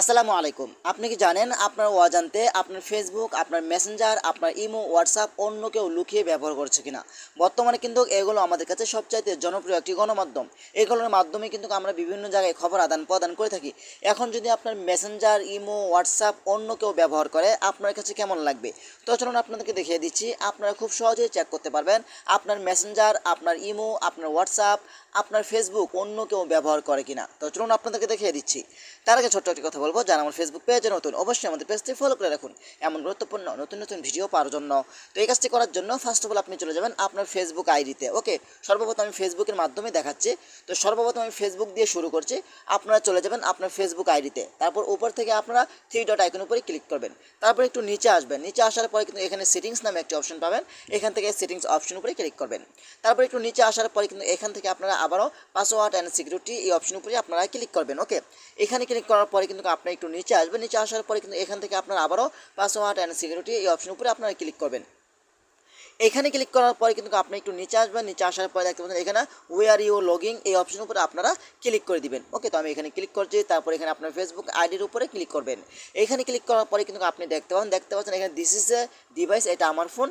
আসসালামু আলাইকুম। আপনি কি জানেন আপনার অজান্তে আপনার ফেসবুক আপনার মেসেঞ্জার আপনার ইমো হোয়াটসঅ্যাপ অন্য কেউ লুকিয়ে ব্যবহার করছে কিনা? বর্তমানে কিন্তু এগুলো আমাদের কাছে সবচাইতে জনপ্রিয় একটি গণমাধ্যম। এগুলোর মাধ্যমে কিন্তু আমরা বিভিন্ন জায়গায় খবর আদান প্রদান করে থাকি। এখন যদি আপনার মেসেঞ্জার ইমো হোয়াটসঅ্যাপ অন্য কেউ ব্যবহার করে, আপনার কাছে কেমন লাগবে? তো চলুন আপনাদেরকে দেখিয়ে দিচ্ছি। আপনারা খুব সহজেই চেক করতে পারবেন আপনার মেসেঞ্জার আপনার ইমো আপনার হোয়াটসঅ্যাপ আপনার ফেসবুক অন্য কেউ ব্যবহার করে কিনা। তো চলুন আপনাদেরকে দেখিয়ে দিচ্ছি। তার আগে ছোট্ট একটি কথা বলব, যারা আমার ফেসবুক পেজে নতুন, অবশ্যই আমাদের পেজটি ফলো করে রাখুন। এমন গুরুত্বপূর্ণ, নতুন নতুন ভিডিও পাওয়ার জন্য। তো এই কাজটি করার জন্য ফার্স্ট অফ অল আপনি চলে যাবেন আপনার ফেসবুক আইডিতে ওকে সর্বপ্রথম আমি ফেসবুকের মাধ্যমে দেখাচ্ছি। তো সর্বপ্রথম আমি ফেসবুক দিয়ে শুরু করছি। আপনারা চলে যাবেন আপনার ফেসবুক আইডিতে তারপর উপর থেকে আপনারা থ্রি ডট আইকন উপরে ক্লিক করবেন। তারপর একটু নিচে আসবেন। নিচে আসার পরে কিন্তু এখানে সেটিংস নামে একটি অপশন পাবেন। এখান থেকে সেটিংস অপশন উপরে ক্লিক করবেন। তারপর একটু নিচে আসার পরে কিন্তু এখান থেকে আপনারা আবারও পাসওয়ার্ড অ্যান্ড সিকিউরিটি এই অপশন উপরে আপনারা ক্লিক করবেন ওকে এখানে ক্লিক করার পরে কিন্তু আপনি একটু নিচে আসবেন, নিচে আসার পরে কিন্তু এখান থেকে আপনার আবারও পাসওয়ার্ড অ্যান্ড সিকিউরিটি এই অপশন উপরে আপনারা ক্লিক করবেন। এখানে ক্লিক করার পরে কিন্তু আপনি একটু নিচে আসবেন, নিচে আসার পরে দেখতে পাচ্ছেন এখানে ওয়ার ইউ লগিং এই অপশনের উপরে আপনারা ক্লিক করে দিবেন। ওকে তো আমি এখানে ক্লিক করছি, তারপর এখানে আপনার ফেসবুক আইডির উপরে ক্লিক করবেন। এখানে ক্লিক করার পরে কিন্তু আপনি দেখতে পাবেন, দেখতে পাচ্ছেন এখানে দিস ইজ এ ডিভাইস এটা আমার ফোন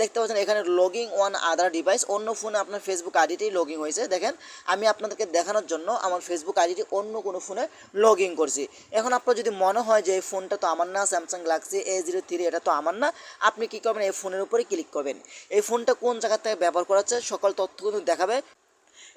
দেখতে পাচ্ছেন এখানে লগিং ওয়ান আদার ডিভাইস অন্য ফোনে আপনার ফেসবুক আইডিটি লগিং হয়েছে। দেখেন, আমি আপনাদেরকে দেখানোর জন্য আমার ফেসবুক আইডিটি অন্য কোনো ফোনে লগিং করছি। এখন আপনার যদি মনে হয় যে এই ফোনটা তো আমার না Samsung Galaxy A zero three এটা তো আমার না, আপনি কী করবেন? এই ফোনের উপরে ক্লিক করবেন। এই ফোনটা কোন জায়গা থেকে ব্যবহার করা হচ্ছে সকল তথ্য কিন্তু দেখাবে।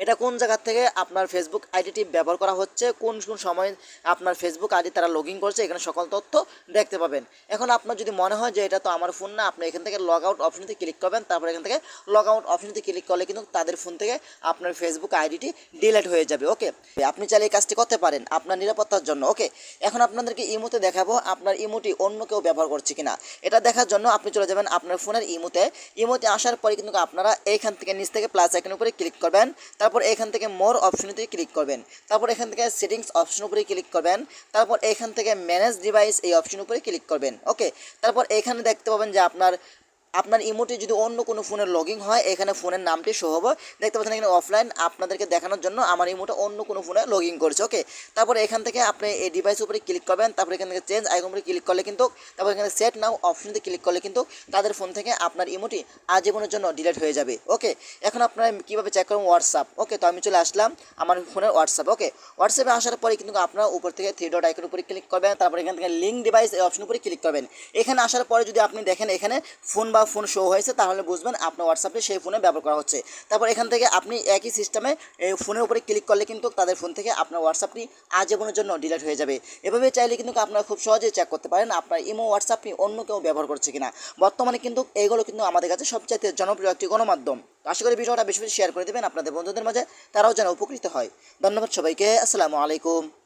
এটা কোন জায়গা থেকে আপনার ফেসবুক আইডিটি ব্যবহার করা হচ্ছে, কোন কোন সময় আপনার ফেসবুক আইডি তারা লগ ইন করছে, এখানে সকল তথ্য দেখতে পাবেন। এখন আপনার যদি মনে হয় যে এটা তো আমার ফোন না, আপনি এখান থেকে লগ আউট অপশনতে ক্লিক করবেন, তারপর এখান থেকে লগ আউট অপশনতে ক্লিক করলে কিন্তু তাদের ফোন থেকে আপনার ফেসবুক আইডিটি ডিলেট হয়ে যাবে ওকে আপনি চাইলে এই কাজটি করতে পারেন, আপনার নিরাপত্তার জন্য ওকে এখন আপনাদেরকে ইমোতে দেখাবো, আপনার ইমোটি অন্য কেউ ব্যবহার করছে কিনা। এটা দেখার জন্য আপনি চলে যাবেন আপনার ফোনের ইমোতে। ইমোতে আসার পরে কিন্তু আপনারা এইখান থেকে নিচ থেকে প্লাস আইকনের উপরে ক্লিক করবেন তারপর এখান থেকে মোর অপশনেতে ক্লিক করবেন। তারপর এখান থেকে সেটিংস অপশন উপরে ক্লিক করবেন। তারপর এখান থেকে ম্যানেজ ডিভাইস এই অপশন উপরে ক্লিক করবেন। ওকে তারপর এখানে দেখতে পাবেন যে আপনার আপনার ইমোটি যদি অন্য কোনো ফোনের লগিং হয়, এখানে ফোনের নামটি শো হবে। দেখতে পাচ্ছেন এখানে অফলাইন আপনাদেরকে দেখানোর জন্য আমার ইমোটা অন্য কোনো ফোনে লগিং করছে ওকে তারপর এখান থেকে আপনি এই ডিভাইস উপরে ক্লিক করবেন, তারপর এখান থেকে চেঞ্জ আইকন উপরে ক্লিক করলে কিন্তু, তারপর এখানে সেট নাও অপশনতে ক্লিক করলে কিন্তু তাদের ফোন থেকে আপনার ইমোটি আজীবনের জন্য ডিলিট হয়ে যাবে ওকে এখন আপনারা কীভাবে চেক করবেন হোয়াটসঅ্যাপ ওকে তো আমি চলে আসলাম আমার ফোনের হোয়াটসঅ্যাপ ওকে হোয়াটসঅ্যাপে আসার পরে কিন্তু আপনারা উপর থেকে থ্রি ডট আইকন উপরে ক্লিক করবেন, তারপর এখান থেকে লিঙ্ক ডিভাইস এই অপশন উপরে ক্লিক করবেন। এখানে আসার পরে যদি আপনি দেখেন এখানে ফোন বা ফোন শো হয়েছে, তাহলে বুঝবেন আপনার হোয়াটসঅ্যাপে সেই ফোনে ব্যবহার করা হচ্ছে। তারপর এখান থেকে আপনি একই সিস্টেমে এই ফোনের উপরে ক্লিক করলে কিন্তু তাদের ফোন থেকে আপনার হোয়াটসঅ্যাপটি আজীবনের জন্য ডিলিট হয়ে যাবে। এভাবে চাইলে কিন্তু আপনারা খুব সহজেই চেক করতে পারেন আপনার ইমো হোয়াটসঅ্যাপটি অন্য কেউ ব্যবহার করছে কিনা। বর্তমানে কিন্তু এইগুলো কিন্তু আমাদের কাছে সবচাইতে জনপ্রিয় একটি গণমাধ্যম। আশা করি ভিডিওটা বেশি বেশি শেয়ার করে দেবেন আপনাদের বন্ধুদের মাঝে, তারাও যেন উপকৃত হয়। ধন্যবাদ সবাইকে, আসসালামু আলাইকুম।